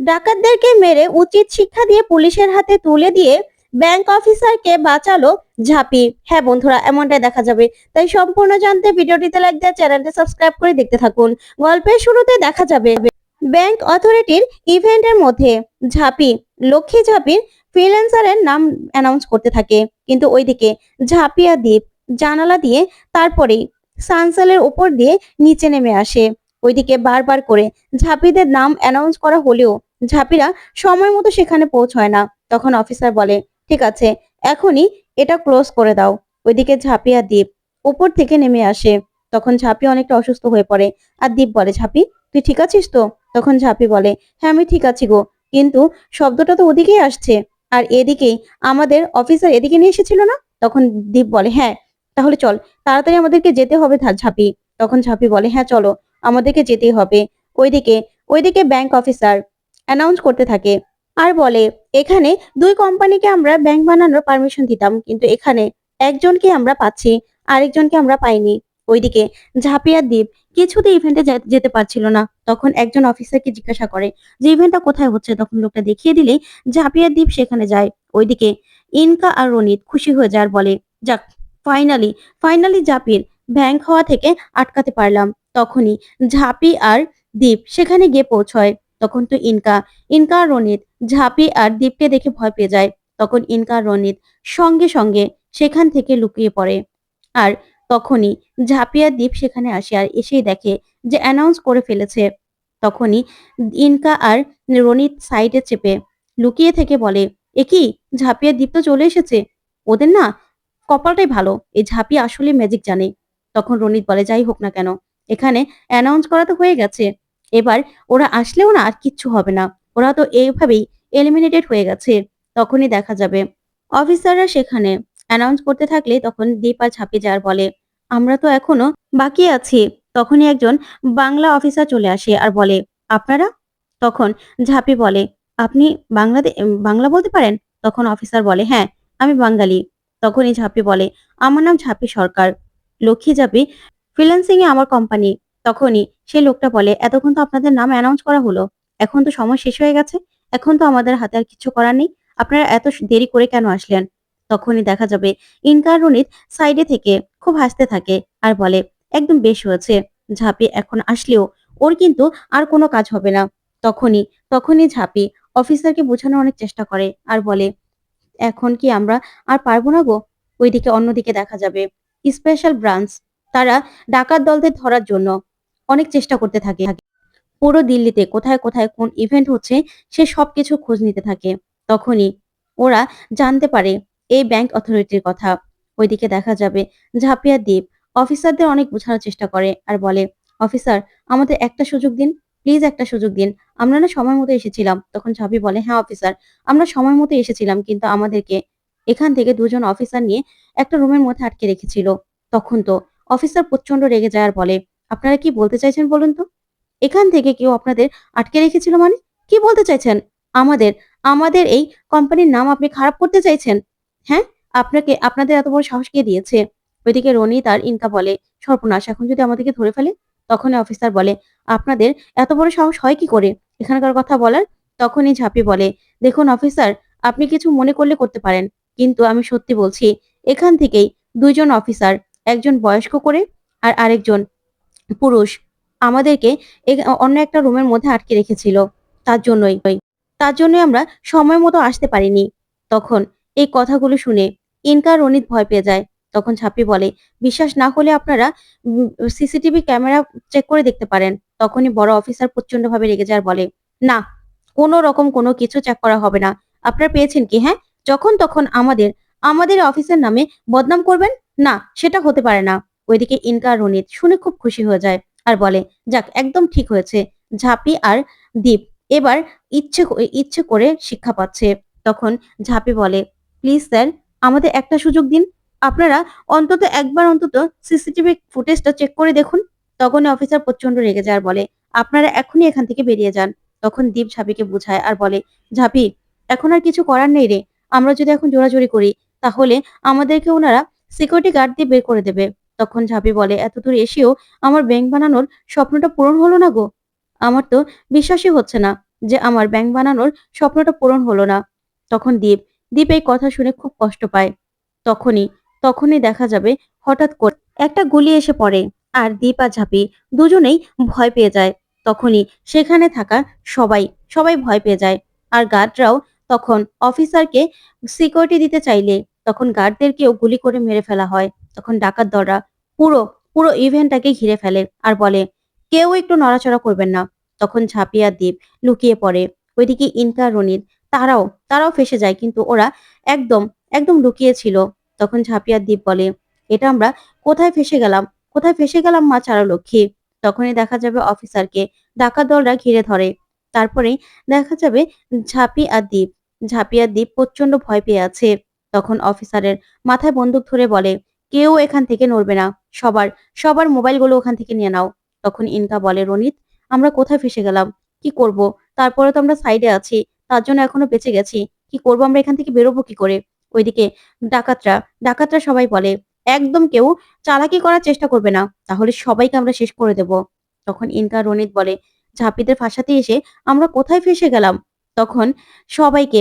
ডাকাতদেরকে মেরে উচিত শিক্ষা দিয়ে পুলিশের হাতে তুলে দিয়ে ব্যাংক অফিসারকে বাঁচালো ঝাঁপি। হ্যাঁ বন্ধুরা, এমনটাই দেখা যাবে। তাই সম্পূর্ণ জানতে ভিডিওটিতে লাইক দিয়ে চ্যানেলটি সাবস্ক্রাইব করে দেখতে থাকুন। গল্পের শুরুতে দেখা যাবে ব্যাংক অথরিটির ইভেন্টের মধ্যে ঝাঁপি। লক্ষ্মী ঝাঁপির ফ্রিল্যান্সারের নাম অ্যানাউন্স করতে থাকে। কিন্তু ওইদিকে ঝাঁপিয়া দ্বীপ জানালা দিয়ে তারপরেই সানসেলের উপর দিয়ে নিচে নেমে আসে। ওইদিকে বারবার করে ঝাঁপিদের নাম অ্যানাউন্স করা হলেও ঝাঁপিরা সময় মতো সেখানে পৌঁছয় না। তখন অফিসার বলে, ঠিক আছে, এখনই এটা ক্লোজ করে দাও। ওইদিকে ঝাঁপিয়া দ্বীপ উপর থেকে নেমে আসে। তখন ঝাঁপি অনেকটা অসুস্থ হয়ে পড়ে। আর দ্বীপ বলে, ঝাঁপি, তুই ঠিক আছিস তো? তখন ঝাঁপি বলে হ্যাঁ আমি ঠিক আছি গো, কিন্তু শব্দটা তো ওদিকেই আসছে। আর এদিকেই আমাদের অফিসার এদিকে নিয়ে এসেছিল না? তখন দীপ বলে হ্যাঁ তাহলে চল, তাড়াতাড়ি আমাদেরকে যেতে হবে ঝাঁপি, তখন ঝাঁপি বলে হ্যাঁ চলো, আমাদেরকে যেতেই হবে। ওইদিকে ওইদিকে ব্যাংক অফিসার অ্যানাউন্স করতে থাকে। আর বলে, এখানে দুই কোম্পানিকে আমরা ব্যাংক বানানোর পারমিশন দিতাম, কিন্তু এখানে একজনকে আমরা পাচ্ছি, আরেকজনকে আমরা পাইনি। ওইদিকে ঝাঁপিয়ার দ্বীপ কিছুতে ইভেন্টে যেতে পারছিল না। তখন একজন অফিসারকে জিজ্ঞাসা করে, যে ইভেন্টটা কোথায় হচ্ছে? তখন লোকটা দেখিয়ে দিলেই ঝাঁপিয়ার দ্বীপ সেখানে যায়। ওইদিকে ইনকা আর রনিত খুশি হয়ে যায় বলে, যাক ফাইনালি ফাইনালি জাপির ব্যাংক হওয়া থেকে আটকাতে পারলাম। তখনই ঝাঁপি আর দ্বীপ সেখানে গিয়ে পৌঁছয়। তখন তো ইনকা ইনকা রনিত ঝাঁপি আর দ্বীপকে দেখে ভয় পেয়ে যায়। তখন ইনকা রনিত সঙ্গে সঙ্গে সেখান থেকে লুকিয়ে পড়ে। আর তখনই ঝাঁপিয়া দ্বীপ সেখানে আসে আর এসেই দেখে যে অ্যানাউন্স করে ফেলেছে। তখনই ইনকা আর রনিত সাইডে চেপে লুকিয়ে থেকে বলে, এ কি? ঝাঁপিয়া দ্বীপ তো চলে এসেছে? ওদের না কপালটাই ভালো। এই ঝাঁপি আসলে ম্যাজিক জানে। তখন রনিত বলে, যাই হোক না কেন। এখানে অ্যানাউন্স করা তো হয়ে গেছে। এবার ওরা আসলেও না আর কিচ্ছু হবে না। ওরা তো এইভাবেই এলিমিনেটেড হয়ে গেছে। তখনই দেখা যাবে। অফিসাররা সেখানে অ্যানাউন্স করতে থাকলে তখন দীপ ঝাঁপি যার বলে, আমরা তো এখনও বাকি আছি। তখনই একজন বাংলা অফিসার চলে আসে আর বলে, আপনারা? তখন ঝাঁপি বলে, আপনি বাংলাদেশ বাংলা বলতে পারেন? তখন অফিসার বলে হ্যাঁ আমি বাঙালি। তখনই ঝাঁপি বলে, আমার নাম ঝাঁপি সরকার। লক্ষ্মী ঝাঁপি ফ্রিল্যান্সিং এ আমার কোম্পানি তখনই সেই লোকটা বলে, এতক্ষণ তো আপনাদের নাম অ্যানাউন্স করা হলো, এখন তো সময় শেষ হয়ে গেছে, এখন তো আমাদের হাতে আর কিছু করার নেই, আপনারা এত দেরি করে কেন আসলেন? তখনই দেখা যাবে ইনকার রনিত সাইডে থেকে খুব হাসতে থাকে আর বলে, একদম বেশ হয়েছে, ঝাঁপি এখন আসলেও ওর কিন্তু আর কোনো কাজ হবে না। তখনই তখনই ঝাঁপি অফিসারকে বোঝানোর অনেক চেষ্টা করে আর বলে, এখন কি আমরা আর পারব না গো? ওইদিকে অন্যদিকে দেখা যাবে স্পেশাল ব্রাঞ্চ তারা ডাকাত দলদের ধরার জন্য অনেক চেষ্টা করতে থাকে। পুরো দিল্লিতে কোথায় কোথায় কোন ইভেন্ট হচ্ছে, সে সবকিছু খোঁজ নিতে থাকে। তখনই ওরা জানতে পারে এই ব্যাংক অথরিটির কথা। ওইদিকে দেখা যাবে ঝাঁপিয়া দ্বীপ অফিসারদের অনেক বোঝানোর চেষ্টা করে আর বলে অফিসার আমাদের একটা সুযোগ দিন প্লিজ একটা সুযোগ দিন। আমরা না সময় মতো এসেছিলাম। তখন ঝাঁপি বলে হ্যাঁ অফিসার আমরা সময় মতো এসেছিলাম, কিন্তু আমাদেরকে এখান থেকে দুজন অফিসার নিয়ে একটা রুমের মধ্যে আটকে রেখেছিল। তখন তো অফিসার প্রচণ্ড রেগে যায় আর বলে আপনারা কি বলতে চাইছেন বলুন তো? এখান থেকে কেউ আপনাদের আটকে রেখেছিল মানে? কি বলতে চাইছেন? আমাদের আমাদের এই কোম্পানির নাম আপনি খারাপ করতে চাইছেন? হ্যাঁ? আপনাকে, আপনাদের এত বড় সাহস কে দিয়েছে? ওইদিকে রনি তার ইনকা বলে, সর্বনাশ, এখন যদি আমাদেরকে ধরে ফেলে? তখন অফিসার বলে, আপনাদের এত বড় সাহস হয় কি করে? এখানকার কথা বলার তখনই ঝাঁপি বলে, দেখুন অফিসার আপনি কিছু মনে করলে করতে পারেন। কিন্তু আমি সত্যি বলছি, এখান থেকেই দুইজন অফিসার একজন বয়স্ক করে আর আরেকজন পুরুষ আমাদেরকে অন্য একটা রুমের মধ্যে আটকে রেখেছিল। তার জন্যই। তার জন্যই আমরা সময় মতো আসতে পারিনি। তখন এই কথাগুলো শুনে ইনকার রনিত ভয় পেয়ে যায়। তখন ছাপি বলে, বিশ্বাস না হলে আপনারা সিসিটিভি ক্যামেরা চেক করে দেখতে পারেন। তখনই বড় অফিসার প্রচণ্ড ভাবে রেগে যায় বলে, না, কোনো রকম কোনো কিছু চেক করা হবে না। আপনারা পেয়েছেন কি হ্যাঁ? যখন তখন আমাদের আমাদের অফিসের নামে বদনাম করবেন? না, সেটা হতে পারে না। ওইদিকে ইনকা রনিত শুনে খুব খুশি হয়ে যায় আর বলে, যাক, একদম ঠিক হয়েছে। ঝাঁপি আর দীপ এবার ইচ্ছে ইচ্ছে করে শিক্ষা পাচ্ছে। তখন ঝাঁপি বলে, প্লিজ স্যার, আমাদের একটা সুযোগ দিন। আপনারা অন্তত একবার অন্তত সিসিটিভি ফুটেজটা চেক করে দেখুন। তখন অফিসার প্রচণ্ড রেগে যায় আর বলে, আপনারা এখনই এখান থেকে বেরিয়ে যান। তখন দীপ ঝাঁপিকে বুঝায় আর বলে, ঝাঁপি, এখন আর কিছু করার নেই রে। আমরা যদি এখন জোরাজোরি করি, তাহলে আমাদেরকে ওনারা সিকিউরিটি গার্ড দিয়ে বের করে দেবে। তখন ঝাঁপি বলে, এত দূর এসেও আমার ব্যাংক বানানোর স্বপ্নটা পূরণ হলো না গো? আমার তো বিশ্বাসই হচ্ছে না যে আমার ব্যাংক বানানোর স্বপ্নটা পূরণ হলো না। তখন দীপ দীপ এই কথা শুনে খুব কষ্ট পায়। তখনই তখনই দেখা যাবে হঠাৎ করে একটা গুলি এসে পড়ে আর দীপ আর ঝাঁপি দুজনেই ভয় পেয়ে যায়। তখনই সেখানে থাকা সবাই সবাই ভয় পেয়ে যায়। আর গার্ডরাও তখন অফিসারকে সিকিউরিটি দিতে চাইলে তখন গার্ডদেরকেও গুলি করে মেরে ফেলা হয়। তখন ডাকাত দলরা পুরো পুরো ইভেন্টটাকে ঘিরে ফেলে আর বলে, কেউ একটু নড়াচড়া করবেন না। তখন ঝাঁপিয়া দ্বীপ লুকিয়ে পড়ে। ওইদিকে ইনকা রনির, তারাও তারাও ফেসে যায় কিন্তু ওরা একদম একদম লুকিয়ে ছিল। তখন ঝাঁপিয়া দ্বীপ বলে, এটা আমরা কোথায় ফেসে গেলাম? কোথায় ফেসে গেলাম মা চারলক্ষ্মী তখনই দেখা যাবে অফিসারকে ডাকাত দলরা ঘিরে ধরে। তারপরেই দেখা যাবে ঝাঁপি আর দ্বীপ ঝাঁপি আর দ্বীপ প্রচণ্ড ভয় পেয়ে আছে। তখন অফিসারের মাথায় বন্দুক ধরে বলে কেউ এখান থেকে নড়বে না। সবার সবার মোবাইলগুলো ওখান থেকে নিয়ে নাও। তখন ইনকা বলে, রনিত, আমরা কোথায় ফেসে গেলাম? কি করব? তারপরে তো আমরা সাইডে আছি। তার জন্য এখনও বেঁচে গেছি। কি করব? আমরা এখান থেকে বেরোবো কি করে? ওইদিকে ডাকাতরা ডাকাতরা সবাই বলে, একদম কেউ চালাকি করার চেষ্টা করবে না। তাহলে সবাইকে আমরা শেষ করে দেব। তখন ইনকা, রনিত বলে, ঝাঁপিদের ফাঁসাতে এসে আমরা কোথায় ফেসে গেলাম? তখন সবাইকে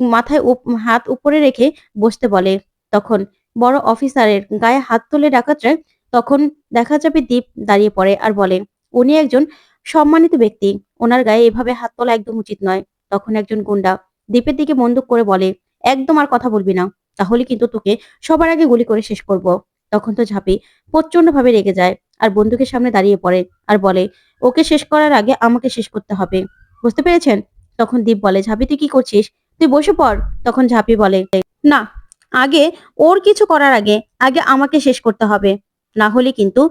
মাথায় হাত উপরে রেখে বসতে বলে। তখন বড় অফিসারের গায়ে হাত তুলে ডাকাতরা তখন দেখা যাবে দীপ দাঁড়িয়ে পড়ে আর বলে, উনি একজন সম্মানিত ব্যক্তি। ওনার গায়ে এভাবে হাত তোলা একদম উচিত নয়। তখন একজন গুন্ডা দীপের দিকে বন্দুক করে বলে, একদম আর কথা বলবি না। তাহলে কিন্তু তোকে সবার আগে গুলি করে শেষ করব। তখন তো ঝাঁপি প্রচণ্ড ভাবে রেগে যায় আর বন্দুকের সামনে দাঁড়িয়ে পড়ে আর বলে, ওকে শেষ করার আগে আমাকে শেষ করতে হবে। বুঝতে পেরেছেন? তখন দীপ বলে, ঝাঁপি, তুই কি করছিস? তুই বসে পড়। তখন ঝাঁপি বলে, না আগে ওর কিছু করার আগে আগে আমাকে শেষ করতে হবে। না হলে কিন্তু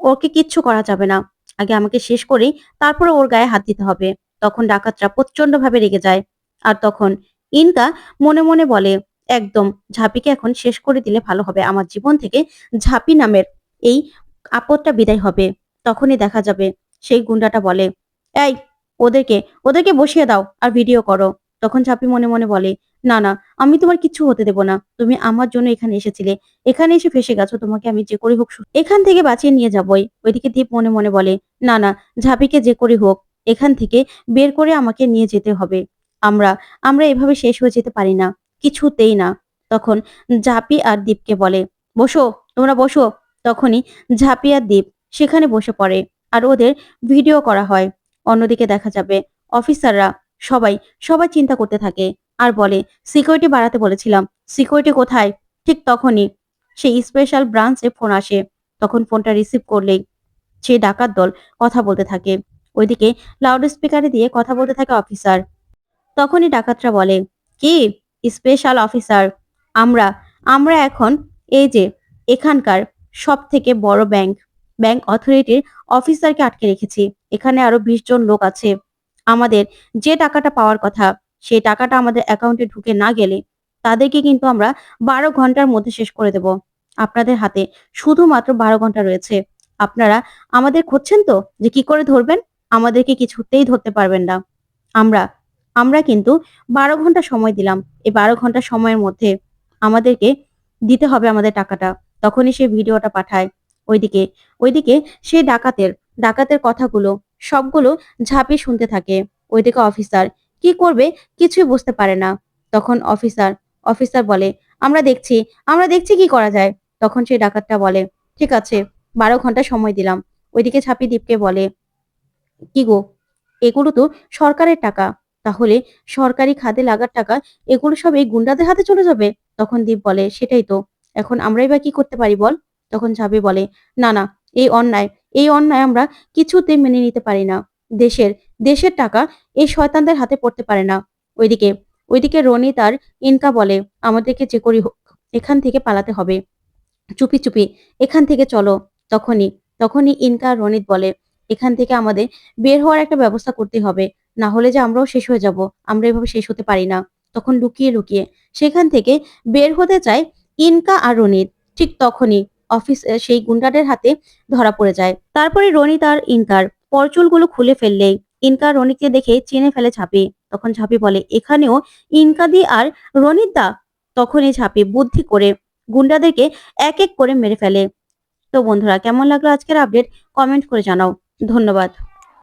ওকে কিচ্ছু করা যাবে না। আগে আমাকে শেষ করে, তারপরে ওর গায়ে হাত দিতে হবে। তখন ডাকাতরা প্রচণ্ড ভাবে রেগে যায়। আর তখন ইনকা মনে মনে বলে, একদম, ঝাঁপিকে এখন শেষ করে দিলে ভালো হবে। আমার জীবন থেকে ঝাঁপি নামের এই আপদটা বিদায় হবে। তখনই দেখা যাবে, সেই গুন্ডাটা বলে, এই, ওদেরকে ওদেরকে বসিয়ে দাও আর ভিডিও করো। তখন ঝাঁপি মনে মনে বলে, না না, আমি তোমার কিছু হতে দেব না। তুমি আমার জন্য এখানে এসেছিলে। এখানে এসে ফেসে গেছো, তোমাকে আমি যে করি হোক এখান থেকে বাঁচিয়ে নিয়ে যাবই ওইদিকে দীপ মনে মনে বলে, না না, ঝাঁপিকে যে করি হোক, এখান থেকে বের করে আমাকে নিয়ে যেতে হবে। আমরা আমরা এভাবে শেষ হয়ে যেতে পারি না, কিছুতেই না। তখন ঝাঁপি আর দীপকে বলে, বসো, তোমরা বসো। তখনই ঝাঁপি আর দীপ সেখানে বসে পড়ে। আর ওদের ভিডিও করা হয়। অন্যদিকে দেখা যাবে, অফিসাররা সবাই সবাই চিন্তা করতে থাকে। আর বলে সিকিউরিটি বাড়াতে বলেছিলাম। সিকিউরিটি কোথায়? ঠিক তখনই সেই স্পেশাল ব্রাঞ্চে ফোন আসে। তখন ফোনটা রিসিভ করলেই সেই ডাকাত দল কথা বলতে থাকে। ওইদিকে লাউড স্পিকারে দিয়ে কথা বলতে থাকে অফিসার তখনই ডাকাতরা বলে, কি স্পেশাল অফিসার আমরা আমরা এখন এই যে এখানকার সব থেকে বড় ব্যাংক ব্যাংক অথরিটির অফিসারকে আটকে রেখেছি। এখানে আরও বিশ জন লোক আছে। আমাদের যে টাকাটা পাওয়ার কথা সেই টাকাটা আমাদের অ্যাকাউন্টে ঢুকে না গেলে তাদেরকে কিন্তু আমরা বারো ঘণ্টার মধ্যে শেষ করে দেব। আপনাদের হাতে শুধুমাত্র বারো ঘণ্টা রয়েছে। আপনারা আমাদের খুঁজছেন তো যে কি করে ধরবেন? আমাদেরকে কিছুতেই ধরতে পারবেন না। আমরা আমরা কিন্তু বারো ঘণ্টা সময় দিলাম। এই বারো ঘণ্টা সময়ের মধ্যে আমাদেরকে দিতে হবে আমাদের টাকাটা। তখনই সে ভিডিওটা পাঠায়। ওইদিকে ওইদিকে সে ডাকাতের ডাকাতের কথাগুলো সবগুলো ঝাঁপি শুনতে থাকে। ওইদিকে অফিসার, কি করবে? কিছুই বুঝতে পারে না। তখন অফিসার অফিসার বলে, আমরা দেখছি আমরা দেখছি কি করা যায়। তখন সেই ডাকাতটা বলে, ঠিক আছে, বারো ঘণ্টা সময় দিলাম। ওইদিকে ছাপি দ্বীপকে বলে, কি গো, এগুলো তো সরকারের টাকা। তাহলে সরকারি খাতে লাগার টাকা, এগুলো সব এই গুন্ডাদের হাতে চলে যাবে? তখন দীপ বলে, সেটাই তো। এখন আমরাই বা কি করতে পারি বল? তখন ঝাবি বলে, না না, এই অন্যায়। এই অন্যায় আমরা কিছুতে মেনে নিতে পারি না। দেশের দেশের টাকা এই শয়তানদের হাতে পড়তে পারে না। ওইদিকে ওইদিকে রনি তার ইনকা বলে, আমাদেরকে যে করি হোক, এখান থেকে পালাতে হবে। চুপি চুপি, এখান থেকে চলো। তখনই তখনই ইনকা রনিত বলে, এখান থেকে আমাদের বের হওয়ার একটা ব্যবস্থা করতে হবে। না হলে যে আমরাও শেষ হয়ে যাব, আমরা এভাবে শেষ হতে পারি না। তখন লুকিয়ে লুকিয়ে, সেখান থেকে বের হতে চায় ইনকা আর রনিত। ঠিক তখনই অফিস সেই গুন্ডাদের হাতে ধরা পড়ে যায়। তারপরে রনি তার ইনকার। পরচুলগুলো খুলে ফেললে ইনকা রনিকে দেখে চেনে ফেলে ঝাঁপি। তখন ঝাঁপি বলে, এখানেও ইনকাদি আর রনিতা তখনই ঝাঁপি বুদ্ধি করে গুন্ডাদেরকে এক এক করে মেরে ফেলে। তো বন্ধুরা, কেমন লাগল আজকের আপডেট কমেন্ট করে জানাও। ধন্যবাদ।